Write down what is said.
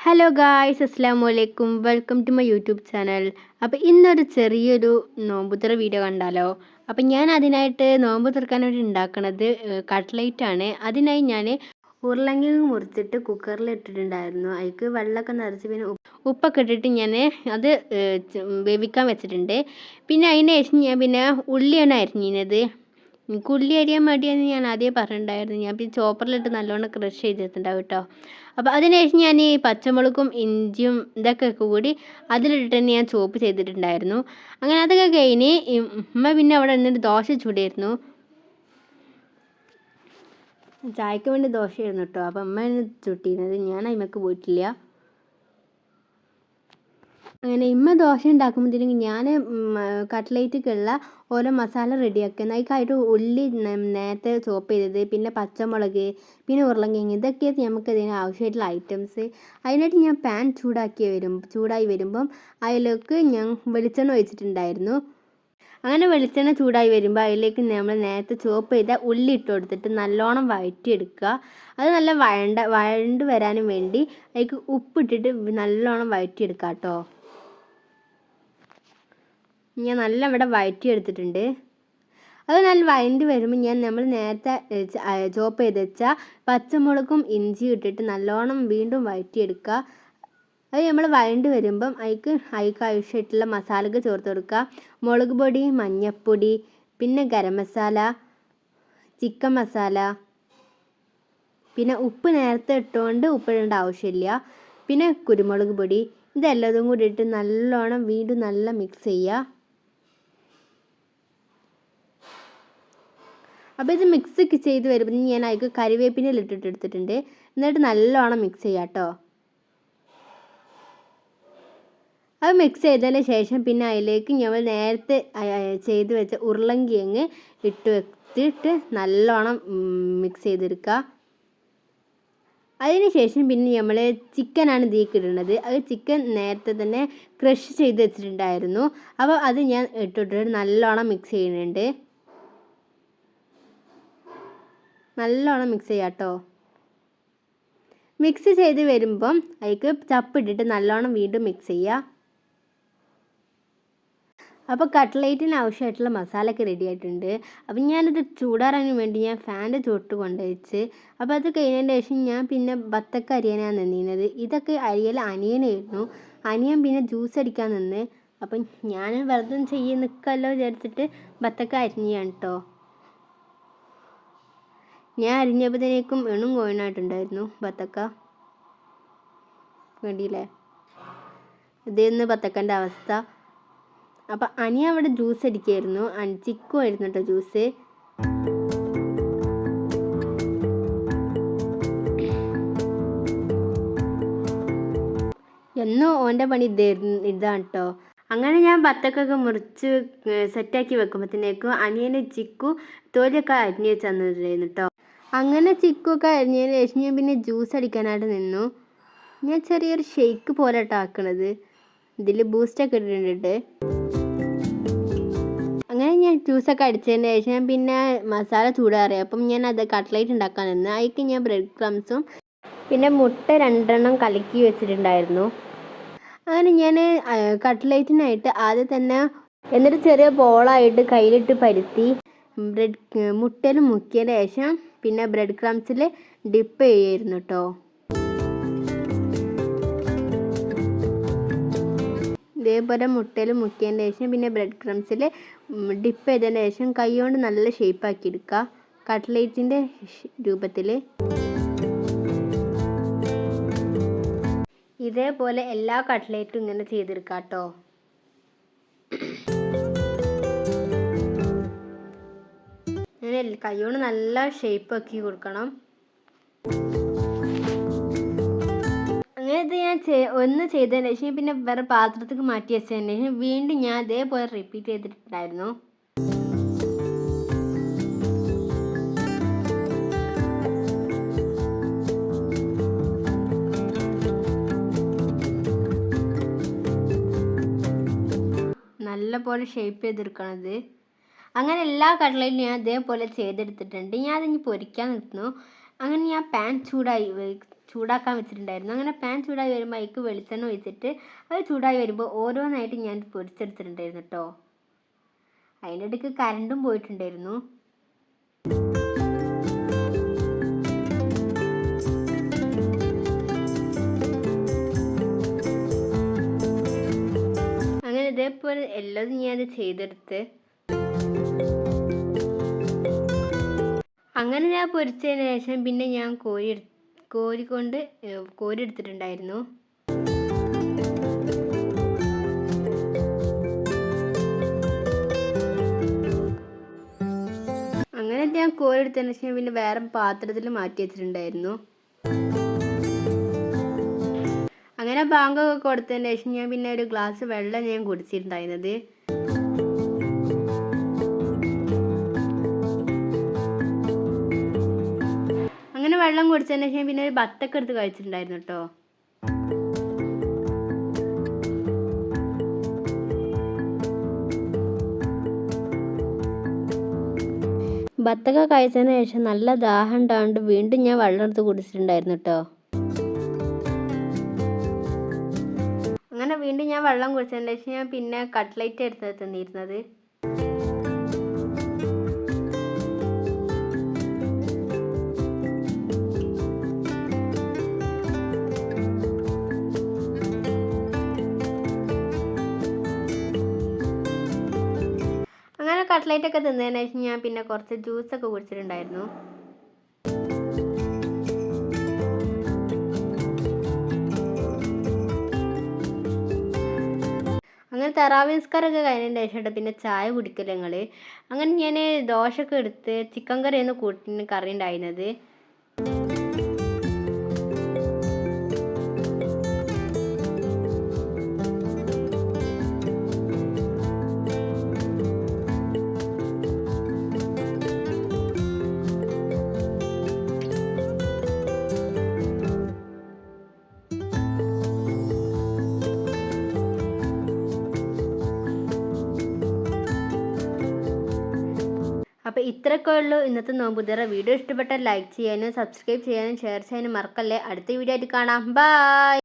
Hello guys അസ്സാം വലൈക്കും welcome to my YouTube channel അപ്പോൾ ഇന്നൊരു ചെറിയൊരു നോമ്പുതുറ വീഡിയോ കണ്ടാലോ? അപ്പം ഞാൻ അതിനായിട്ട് നോമ്പ് തുറക്കാൻ വേണ്ടി ഉണ്ടാക്കുന്നത് കട്ട്ലൈറ്റ് ആണ്. അതിനായി ഞാൻ ഉരുളങ്കിഴങ്ങ് മുറിച്ചിട്ട് കുക്കറിൽ ഇട്ടിട്ടുണ്ടായിരുന്നു. അതിക്ക് വെള്ളമൊക്കെ നിറച്ച് പിന്നെ ഉപ്പ് ഉപ്പൊക്കെ ഇട്ടിട്ട് ഞാൻ അത് വേവിക്കാൻ വെച്ചിട്ടുണ്ട്. പിന്നെ അതിന് ശേഷം ഞാൻ പിന്നെ ഉള്ളിയാണ് അരിഞ്ഞത് എനിക്ക് ഉള്ളി അരിയാൻ മടിയാന്ന് ഞാൻ ആദ്യം പറഞ്ഞിട്ടുണ്ടായിരുന്നു. ഞാൻ പിന്നെ ചോപ്പറിലിട്ട് നല്ലോണം ക്രഷ് ചെയ്തിട്ടുണ്ടാവും കേട്ടോ. അപ്പോൾ അതിനുശേഷം ഞാൻ ഈ പച്ചമുളകും ഇഞ്ചിയും ഇതൊക്കെ കൂടി അതിലിട്ടിട്ട് തന്നെ ഞാൻ ചോപ്പ് ചെയ്തിട്ടുണ്ടായിരുന്നു. അങ്ങനെ അതൊക്കെ കഴിഞ്ഞ് ഉമ്മ പിന്നെ അവിടെ നിന്നിട്ട് ദോശ ചൂടായിരുന്നു. ചായക്ക് വേണ്ടി ദോശയായിരുന്നു കേട്ടോ. അപ്പോൾ അമ്മ ചുട്ടിരുന്നത് ഞാൻ അതിമക്ക് പോയിട്ടില്ല. അങ്ങനെ ഇമ്മ ദോശ ഉണ്ടാക്കുമ്പോഴത്തേക്കും ഞാൻ കട്ട്ലേറ്റിക്കുള്ള ഓരോ മസാല റെഡിയാക്കുന്നത് അതിക്കായിട്ട് ഉള്ളി നേരത്തെ ചോപ്പ് ചെയ്തത് പിന്നെ പച്ചമുളക് പിന്നെ ഉരുളങ്കിങ് ഇതൊക്കെ നമുക്ക് ഇതിന് ആവശ്യമായിട്ടുള്ള ഐറ്റംസ് അതിനായിട്ട് ഞാൻ പാൻ ചൂടാക്കി വരും ചൂടായി വരുമ്പം അതിലേക്ക് ഞാൻ വെളിച്ചെണ്ണ ഒഴിച്ചിട്ടുണ്ടായിരുന്നു. അങ്ങനെ വെളിച്ചെണ്ണ ചൂടായി വരുമ്പോൾ അതിലേക്ക് നമ്മൾ നേരത്തെ ചോപ്പ് ചെയ്ത ഉള്ളി ഇട്ട് കൊടുത്തിട്ട് നല്ലോണം വഴറ്റിയെടുക്കുക. അത് നല്ല വഴണ്ട വഴണ്ട് വരാനും വേണ്ടി അതിലേക്ക് ഉപ്പിട്ടിട്ട് നല്ലോണം വഴറ്റിയെടുക്കുക കേട്ടോ. ഞാൻ നല്ല ഇവിടെ വഴറ്റിയെടുത്തിട്ടുണ്ട് അത് നല്ല വഴണ്ടി വരുമ്പോൾ ഞാൻ നമ്മൾ നേരത്തെ ചോപ്പ് ചെയ്ത് വെച്ച പച്ചമുളകും ഇഞ്ചിയും ഇട്ടിട്ട് നല്ലോണം വീണ്ടും വഴറ്റിയെടുക്കുക അത് നമ്മൾ വയണ്ടി വരുമ്പം അതിക്ക് അതിക്ക് ആവശ്യമായിട്ടുള്ള മസാലകൾ ചേർത്ത് കൊടുക്കുക. മുളക് പൊടി മഞ്ഞൾപ്പൊടി പിന്നെ ഗരം മസാല ചിക്കൻ മസാല. പിന്നെ ഉപ്പ് നേരത്തെ ഇട്ടുകൊണ്ട് ഉപ്പിടേണ്ട ആവശ്യമില്ല. പിന്നെ കുരുമുളക് പൊടി ഇതെല്ലാതും കൂടി ഇട്ട് നല്ലോണം വീണ്ടും നല്ല മിക്സ് ചെയ്യുക. അപ്പോൾ ഇത് മിക്സ് ചെയ്ത് വരുമ്പോൾ ഞാൻ അതിൽ കരിവേപ്പിനിൽ ഇട്ടിട്ട് എടുത്തിട്ടുണ്ട്. എന്നിട്ട് നല്ലോണം മിക്സ് ചെയ്യാം കേട്ടോ. അത് മിക്സ് ചെയ്തതിന് ശേഷം പിന്നെ അതിലേക്ക് ഞങ്ങൾ നേരത്തെ ചെയ്ത് വെച്ച ഉരുളങ്കിയങ്ങ് ഇട്ട് വെച്ചിട്ട് നല്ലോണം മിക്സ് ചെയ്തെടുക്കുക. അതിന് ശേഷം പിന്നെ നമ്മൾ ചിക്കനാണ് ഇതിലേക്ക് ഇടുന്നത്. അത് ചിക്കൻ നേരത്തെ തന്നെ ക്രഷ് ചെയ്ത് വെച്ചിട്ടുണ്ടായിരുന്നു. അപ്പോൾ അത് ഞാൻ ഇട്ടിട്ട് നല്ലോണം മിക്സ് ചെയ്യുന്നുണ്ട്. നല്ലോണം മിക്സ് ചെയ്യാം കേട്ടോ മിക്സ് ചെയ്ത് വരുമ്പം അതിലേക്ക് ചപ്പിട്ടിട്ട് നല്ലോണം വീണ്ടും മിക്സ് ചെയ്യുക അപ്പോൾ കട്ട്ലേറ്റിന് ആവശ്യമായിട്ടുള്ള മസാലയൊക്കെ റെഡി ആയിട്ടുണ്ട്. അപ്പം ഞാനിത് ചൂടാറാൻ വേണ്ടി ഞാൻ ഫാന്റെ ചുവട്ട് കൊണ്ടുവച്ച് അപ്പോൾ അത് കഴിഞ്ഞതിന്റെ ശേഷം ഞാൻ പിന്നെ ബത്തക്ക അരിയാനാണ് നിന്നിരുന്നത് ഇതൊക്കെ അരിയൽ അനിയനായിരുന്നു. അനിയൻ പിന്നെ ജ്യൂസ് അടിക്കാൻ നിന്ന്. അപ്പം ഞാൻ വെറുതെ ചെയ്യ നിൽക്കല്ലോ വിചാരിച്ചിട്ട് ബത്തക്ക അരിഞ്ഞാണ് കേട്ടോ ഞാൻ അരിഞ്ഞപ്പോഴത്തേക്കും എണ്ണും കോയിനായിട്ടുണ്ടായിരുന്നു ബത്തക്ക. വേണ്ടിയില്ലേ ഇതായിരുന്നു ബത്തക്കന്റെ അവസ്ഥ. അപ്പം അനി അവിടെ ജ്യൂസ് അടിക്കായിരുന്നു. ചിക്കു ആയിരുന്നു കേട്ടോ ജ്യൂസ് എന്നും ഓന്റെ പണി ഇതായിരുന്നു ഇതാണ് കേട്ടോ അങ്ങനെ ഞാൻ ബത്തക്കൊക്കെ മുറിച്ച് സെറ്റാക്കി വെക്കുമ്പോഴത്തേക്കും അനിയന് ചിക്കു തോലൊക്കെ അരിഞ്ഞ് വെച്ച് തന്നിട്ടുണ്ടായിരുന്നു കേട്ടോ അങ്ങനെ ചിക്കുവൊക്കെ അരിഞ്ഞതിന് ശേഷം ഞാൻ പിന്നെ ജ്യൂസ് അടിക്കാനായിട്ട് നിന്നു. ഞാൻ ചെറിയൊരു ഷെയ്ക്ക് പോലെ ആക്കണത്. ഇതിൽ ബൂസ്റ്റൊക്കെ ഇട്ടിട്ടുണ്ട്. അങ്ങനെ ഞാൻ ജ്യൂസൊക്കെ അടിച്ചതിന് ശേഷം ഞാൻ പിന്നെ മസാല ചൂടാറി. അപ്പം ഞാൻ അത് കട്ട്ലേറ്റ് ഉണ്ടാക്കാൻ നിന്ന്. അതിലേക്ക് ഞാൻ ബ്രെഡ് ക്രംസും പിന്നെ മുട്ട രണ്ടെണ്ണം കലക്കി വെച്ചിട്ടുണ്ടായിരുന്നു. അങ്ങനെ ഞാൻ കട്ട്ലേറ്റിനായിട്ട് ആദ്യം തന്നെ എന്നിട്ട് ചെറിയ ബോളായിട്ട് കയ്യിലിട്ട് പരുത്തി ബ്രെഡ് മുട്ടയിൽ മുക്കിയതിന് ശേഷം പിന്നെ ബ്രെഡ് ക്രംസിൽ ഡിപ്പ് ചെയ്യായിരുന്നു കേട്ടോ ഇതേപോലെ മുട്ടയിൽ മുക്കിയതിന് ശേഷം പിന്നെ ബ്രെഡ് ക്രംസിൽ ഡിപ്പ് ചെയ്തതിന് ശേഷം കൈ കൊണ്ട് നല്ല ഷേപ്പാക്കി എടുക്കുക കട്ട്ലേറ്റിന്റെ രൂപത്തിൽ ഇതേപോലെ എല്ലാ കട്ട്ലേറ്റും ഇങ്ങനെ ചെയ്തെടുക്കാട്ടോ. കേട്ടോ അങ്ങനെ കൈ നല്ല നല്ല ഷേപ്പാക്കി കൊടുക്കണം. അങ്ങനെ ഇത് ഞാൻ ഒന്ന് ചെയ്തതിന് ശേഷം പിന്നെ വേറെ പാത്രത്തേക്ക് മാറ്റി വെച്ചതിന് ശേഷം വീണ്ടും ഞാൻ അതേപോലെ റിപ്പീറ്റ് ചെയ്തിട്ടുണ്ടായിരുന്നു. പോലെ ഷേപ്പ് ചെയ്തെടുക്കണത്. അങ്ങനെ എല്ലാ കടലയിലും ഞാൻ ഇതേപോലെ ചെയ്തെടുത്തിട്ടുണ്ട്. ഞാൻ അതിന് പൊരിക്കാൻ നിർത്തുന്നു അങ്ങനെ ഞാൻ പാൻ ചൂടായി ചൂടാക്കാൻ വെച്ചിട്ടുണ്ടായിരുന്നു. അങ്ങനെ പാൻ ചൂടായി വരുമ്പോൾ അതിക്ക് വെളിച്ചെണ്ണ ഒഴിച്ചിട്ട് അത് ചൂടായി വരുമ്പോൾ ഓരോന്നായിട്ട് ഞാൻ പൊരിച്ചെടുത്തിട്ടുണ്ടായിരുന്നു കേട്ടോ അതിന്റെ ഇടയ്ക്ക് കരണ്ടും പോയിട്ടുണ്ടായിരുന്നു. ഇതേപോലെ എല്ലാം ഞാൻ ചെയ്തെടുത്ത്. അങ്ങനെ ഞാൻ പൊരിച്ചതിന് ശേഷം പിന്നെ ഞാൻ കോരി കോരി കോരിക്കൊണ്ട് കോരി എടുത്തിട്ടുണ്ടായിരുന്നു. അങ്ങനെ ഞാൻ കോരി എടുത്തതിന് ശേഷം പിന്നെ വേറെ പാത്രത്തിൽ മാറ്റി വെച്ചിട്ടുണ്ടായിരുന്നു. അങ്ങനെ ബാങ്കൊക്കെ കൊടുത്തതിന് ശേഷം ഞാൻ പിന്നെ ഒരു ഗ്ലാസ് വെള്ളം ഞാൻ കുടിച്ചിട്ടുണ്ടായിരുന്നത്. അങ്ങനെ വെള്ളം കുടിച്ചതിന് ശേഷം പിന്നെ ഒരു ബത്തൊക്കെ എടുത്ത് കഴിച്ചിട്ടുണ്ടായിരുന്നു കേട്ടോ. ബത്തൊക്കെ കഴിച്ചതിന് ശേഷം നല്ല ദാഹം ഉണ്ടാകൊണ്ട് വീണ്ടും ഞാൻ വെള്ളം എടുത്ത് കുടിച്ചിട്ടുണ്ടായിരുന്നു കേട്ടോ. വീണ്ടും ഞാൻ വെള്ളം കുടിച്ചതിന് ശേഷം ഞാൻ പിന്നെ കട്ട്ലൈറ്റ് എടുത്ത് തന്നിരുന്നത്. അങ്ങനെ കട്ട്ലൈറ്റ് ഒക്കെ തിന്നതിന് ശേഷം ഞാൻ പിന്നെ കുറച്ച് ജ്യൂസൊക്കെ കുടിച്ചിട്ടുണ്ടായിരുന്നു. അങ്ങനെ തെറാവി നിസ്കാരമൊക്കെ കഴിഞ്ഞതിന് ശേഷം പിന്നെ ചായ കുടിക്കൽ ഞങ്ങൾ അങ്ങനെ ഞാൻ ദോശയൊക്കെ എടുത്ത് ചിക്കൻ കറിയായിരുന്നു കൂട്ടിന് കറി ഉണ്ടായിരുന്നത്. അപ്പോൾ ഇത്രയൊക്കെ ഉള്ളൂ. ഇന്നത്തെ നോമ്പുതിറ വീഡിയോ ഇഷ്ടപ്പെട്ടാൽ ലൈക്ക് ചെയ്യാനും സബ്സ്ക്രൈബ് ചെയ്യാനും ഷെയർ ചെയ്യാനും മറക്കല്ലേ. അടുത്ത വീഡിയോ ആയിട്ട് കാണാം. ബൈ